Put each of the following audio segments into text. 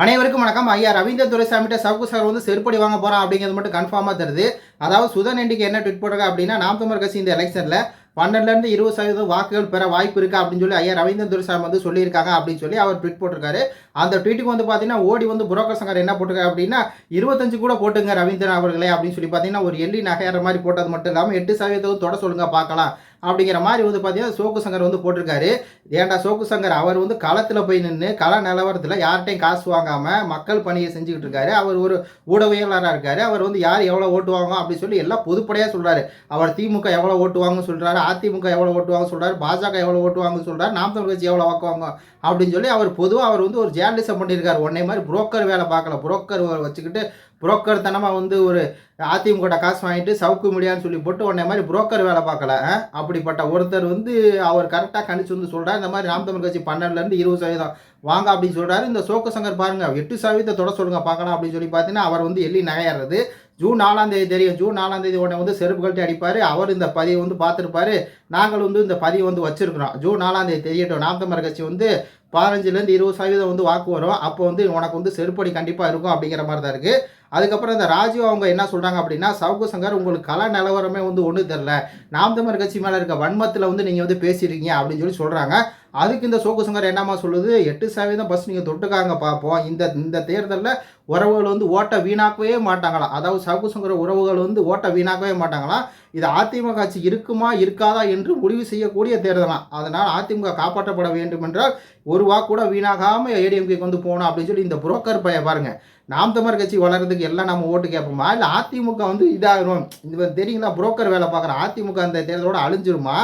அனைவருக்கும் வணக்கம். ஐயா ரவீந்திர துரைசாமிட்ட சவுக்கு சார் வந்து செருப்படி வாங்க போறான் அப்படிங்கிறது மட்டும் கன்ஃபார்மாக தருது. அதாவது சுதன் எண்டிக்கு என்ன ட்விட் போடுறாங்க அப்படின்னா நாம் தமிழர் கட்சி இந்த எலெக்ஷனில் பன்னெண்டுலேருந்து இருபது சதவீதம் வாக்குகள் பெற வாய்ப்பு இருக்கா அப்படின்னு சொல்லி ஐயா ரவீந்திர துரைசாமி வந்து சொல்லியிருக்காங்க அப்படின்னு சொல்லி அவர் ட்வீட் போட்டிருக்காரு. அந்த ட்வீட்டுக்கு வந்து பார்த்தீங்கன்னா ஓடி வந்து புரோக்கர் சங்கர் என்ன போட்டிருக்காரு அப்படின்னா இருபத்தஞ்சு கூட போட்டுங்க ரவீந்திரன் அவர்களே அப்படின்னு சொல்லி பார்த்தீங்கன்னா ஒரு எள்ளி நகையாற மாதிரி போட்டது மட்டும் இல்லாமல் எட்டு சதவீதம் தொட சொல்லுங்க பார்க்கலாம். அப்படிங்கிற மாதிரி வந்து பார்த்தீங்கன்னா சோக்கு சங்கர் வந்து போட்டிருக்காரு. ஏன்டா சோக்கு சங்கர்? அவர் வந்து களத்தில் போய் நின்று கள நிலவரத்தில் யார்கிட்டையும் காசு வாங்காமல் மக்கள் பணியை செஞ்சுக்கிட்டு இருக்காரு. அவர் ஒரு ஊடகவியலாளராக இருக்கார். அவர் வந்து யார் எவ்வளோ ஓட்டுவாங்க அப்படின்னு சொல்லி எல்லாம் பொதுப்படையாக சொல்கிறாரு அவர் திமுக எவ்வளோ ஓட்டுவாங்கன்னு சொல்கிறாரு அதிமுக எவ்வளோ ஓட்டுவாங்க சொல்கிறார் சொல்கிறாரு பாஜக எவ்வளோ ஓட்டுவாங்கன்னு சொல்கிறார் சொல்கிறாரு நாம் தமிழ் கட்சி எவ்வளோ வாக்குவாங்க அப்படின்னு சொல்லி அவர் பொதுவாக அவர் வந்து ஒரு ஜேர்னலிசம் பண்ணியிருக்கார். ஒன்றே மாதிரி புரோக்கர் வேலை பார்க்கல. புரோக்கர் வச்சுக்கிட்டு புரோக்கர் தனமாக வந்து ஒரு அதிமுக காசு வாங்கிட்டு சவுக்கு முடியான்னு சொல்லி போட்டு உடனே மாதிரி புரோக்கர் வேலை பார்க்கல அப்படிப்பட்ட ஒருத்தர் வந்து அவர் கரெக்டாக கணிச்சு வந்து சொல்கிறார் இந்த மாதிரி நாம் தமிழ் கட்சி பன்னெண்டுலேருந்து இருபது சதவீதம் வாங்க அப்படின்னு சொல்கிறாரு இந்த சோக்கு சங்கர் பாருங்க எட்டு சதவீதத்தை தொட சொல்லுங்கள் பார்க்கலாம் அப்படின்னு சொல்லி பார்த்தீங்கன்னா அவர் வந்து எள்ளி நகையாடுறது ஜூன் நாலாம் தேதி தெரியும். ஜூன் நாலாம் தேதி உடனே வந்து செருப்பு கழட்டி அடிப்பார். அவர் இந்த பதிவை வந்து பார்த்துருப்பாரு. நாங்கள் வந்து இந்த பதிவை வந்து வச்சிருக்கிறோம். ஜூன் நாலாம் தேதி தெரியட்டும். நாம் தமிழர் கட்சி வந்து பதினஞ்சுலேருந்து இருபது சதவீதம் வந்து வாக்கு வரும். அப்போ வந்து உனக்கு வந்து செருப்படி கண்டிப்பாக இருக்கும் அப்படிங்கிற மாதிரி தான் இருக்குது அதுக்கப்புறம் இந்த ராஜீவ் அவங்க என்ன சொல்கிறாங்க அப்படின்னா சவுக்கு சங்கர் உங்களுக்கு கல நிலவரமே வந்து ஒன்றும் தெரில நாம் தமிழர் கட்சி மேலே இருக்க வன்மத்தில் வந்து நீங்கள் வந்து பேசியிருக்கீங்க அப்படின்னு சொல்லி சொல்கிறாங்க அதுக்கு இந்த சோக்கு சங்கர் என்னம்மா சொல்லுது? எட்டு சதவீதம் பஸ் நீங்கள் தொட்டுக்காங்க பார்ப்போம் இந்த இந்த தேர்தலில் உறவுகள் வந்து ஓட்டை வீணாக்கவே மாட்டாங்களாம் அதாவது சவுக்கு சங்கர உறவுகள் வந்து ஓட்டை வீணாக்கவே மாட்டாங்களாம் இது அதிமுக ஆட்சி இருக்குமா இருக்காதா என்று முடிவு செய்யக்கூடிய தேர்தலாம் அதனால் அதிமுக காப்பாற்றப்பட வேண்டும் என்றால் ஒரு வாக்கு கூட வீணாகாமல் ஏடிஎம்கேக்கு வந்து போகணும் அப்படின்னு சொல்லி இந்த புரோக்கர் பையன் பாருங்கள் நாம் தமிழர் கட்சி வளர்றதுக்கு எல்லாம் நம்ம ஓட்டு கேட்போமா? இல்லை அதிமுக வந்து இதாகிடும் இது தெரியுங்களா? புரோக்கர் வேலை பார்க்குற அதிமுக அந்த தேர்தலோட அழிஞ்சிருமா?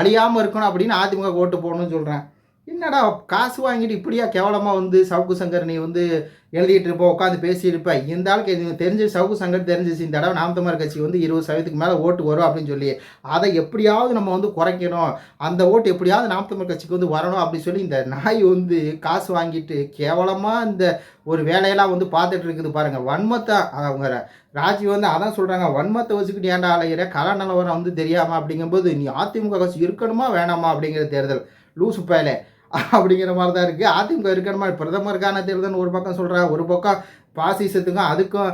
அழியாமல் இருக்கணும் அப்படின்னு அதிமுக ஓட்டு போடணும்னு சொல்கிறேன் என்னடா காசு வாங்கிட்டு இப்படியா கேவலமாக வந்து சவுக்கு சங்கர் நீ வந்து எழுதிட்டு இருப்போம் உட்காந்து பேசியிருப்ப இந்த ஆளுக்கு இது தெரிஞ்சு சவுக்கு சங்கர் தெரிஞ்சிச்சு இந்த தடவை நாம் தமிழர் கட்சி வந்து இருபது சதவீதத்துக்கு மேலே ஓட்டு வரும் அப்படின்னு சொல்லி. அதை எப்படியாவது நம்ம வந்து குறைக்கணும். அந்த ஓட்டு எப்படியாவது நாம் தமிழர் கட்சிக்கு வந்து வரணும் அப்படின்னு சொல்லி இந்த நாய் வந்து காசு வாங்கிட்டு கேவலமாக இந்த ஒரு வேலையெல்லாம் வந்து பார்த்துட்டு இருக்குது பாருங்கள் வன்மத்தை அவங்க ராஜி வந்து அதான் சொல்கிறாங்க வன்மத்தை வச்சுக்கிட்டு ஏன்டா அலையிற? கல நிலவரம் வந்து தெரியாமா அப்படிங்கும்போது நீ அதிமுக கட்சி இருக்கணுமா வேணாமா அப்படிங்கிற தேர்தல். லூசு பயலே. அப்படிங்கிற மாதிரி தான் இருக்குது அதிமுக இருக்கணுமா? பிரதமருக்கான தேர்தல்னு ஒரு பக்கம் சொல்கிறா ஒரு பக்கம் பாசிசத்துக்கும் அதுக்கும்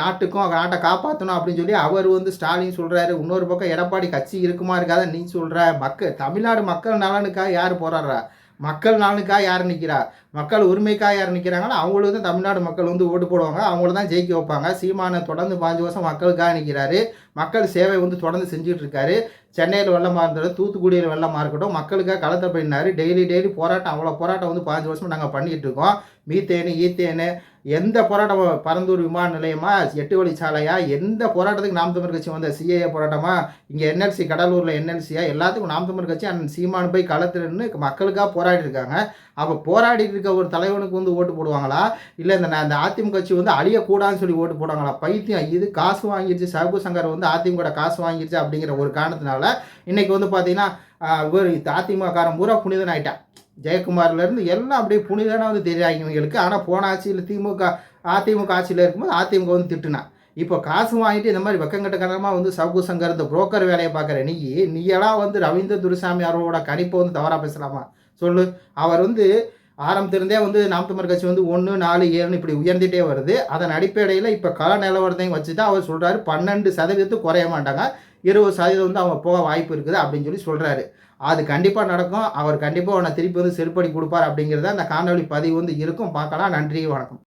நாட்டுக்கும் நாட்டை காப்பாற்றணும் அப்படின்னு சொல்லி அவர் வந்து ஸ்டாலின் சொல்கிறாரு இன்னொரு பக்கம் எடப்பாடி கட்சி இருக்குமா இருக்காத? நீ சொல்கிற மக்கள் தமிழ்நாடு மக்கள் நலனுக்காக யார் போராடுறா? மக்கள் நலனுக்காக யார் நிற்கிறா மக்கள் உரிமைக்காக யார் நிற்கிறாங்களோ அவங்களுக்கு தான் தமிழ்நாடு மக்கள் வந்து ஓட்டு போடுவாங்க. அவங்கள தான் ஜெயிக்க வைப்பாங்க. சீமானை தொடர்ந்து பாஞ்சு வருஷம் மக்களுக்காக நிற்கிறாரு மக்கள் சேவை வந்து தொடர்ந்து செஞ்சுட்டு இருக்காரு சென்னையில் வெள்ளமாக இருந்தாலும் தூத்துக்குடியில் வெள்ளமாக இருக்கட்டும் மக்களுக்காக களத்தை பண்ணினார் டெய்லி டெய்லி போராட்டம் அவ்வளோ போராட்டம் வந்து பாஞ்சு வருஷமாக நாங்கள் பண்ணிகிட்டு இருக்கோம் மீத்தேனு ஈத்தேனு எந்த போராட்டம் பரந்தூர் விமான நிலையமா எட்டு வழிச்சாலையா எந்த போராட்டத்துக்கு நாம் தமிழ் கட்சி வந்த சிஏஏ போராட்டமா? இங்கே என்எல்சி கடலூரில் என்எல்சியா எல்லாத்துக்கும் நாம் தமிழ் கட்சி அண்ணன் சீமான் போய் களத்தில் நின்று மக்களுக்காக போராடி இருக்காங்க அப்போ போராடிட்டு இருக்க ஒரு தலைவனுக்கு வந்து ஓட்டு போடுவாங்களா? இல்லை இந்த இந்த அதிமுக கட்சி வந்து அழியக்கூடாதுன்னு சொல்லி ஓட்டு போடுவாங்களா? பைத்தியம் இது காசு வாங்கிடுச்சு சவுக்கு சங்கர் வந்து அதிமுக காசு வாங்கிருச்சு அப்படிங்கிற ஒரு காரணத்தினால இன்னைக்கு வந்து பார்த்தீங்கன்னா இவர் அதிமுக பூரா புனிதன் ஆயிட்டான். ஜெயக்குமார்லேருந்து எல்லாம் அப்படியே புனிதனாக வந்து தெரியாங்க இவங்களுக்கு. ஆனால் போன ஆட்சியில் திமுக அதிமுக ஆட்சியில் இருக்கும்போது அதிமுக வந்து திட்டுனா இப்போ காசு வாங்கிட்டு இந்த மாதிரி வெக்கங்கட்டக்கரமாக வந்து சவுக்கு சங்கர் இந்த புரோக்கர் வேலையை பார்க்குற நீ நீயெல்லாம் வந்து ரவீந்திர துரைசாமி அவரோட கணிப்பை வந்து தவறாக பேசலாமா? சொல்லு. அவர் வந்து ஆரம்பத்திலிருந்தே வந்து நாம் தமிழர் கட்சி வந்து ஒன்று நாலு ஏழுன்னு இப்படி உயர்ந்துட்டே வருது. அதன் அடிப்படையில் இப்போ கள நிலவரத்தையும் வச்சு தான் அவர் சொல்கிறாரு பன்னெண்டு சதவீதத்துக்கு குறைய மாட்டாங்க. இருபது சதவீதம் வந்து அவங்க போக வாய்ப்பு இருக்குது அப்படின்னு சொல்லி சொல்கிறாரு அது கண்டிப்பாக நடக்கும். அவர் கண்டிப்பாக உன்னை திருப்பி வந்து செருப்படி கொடுப்பார் அப்படிங்கிறத அந்த காணொலி பதிவு வந்து இருக்கும். பார்க்கலாம். நன்றி வணக்கம்.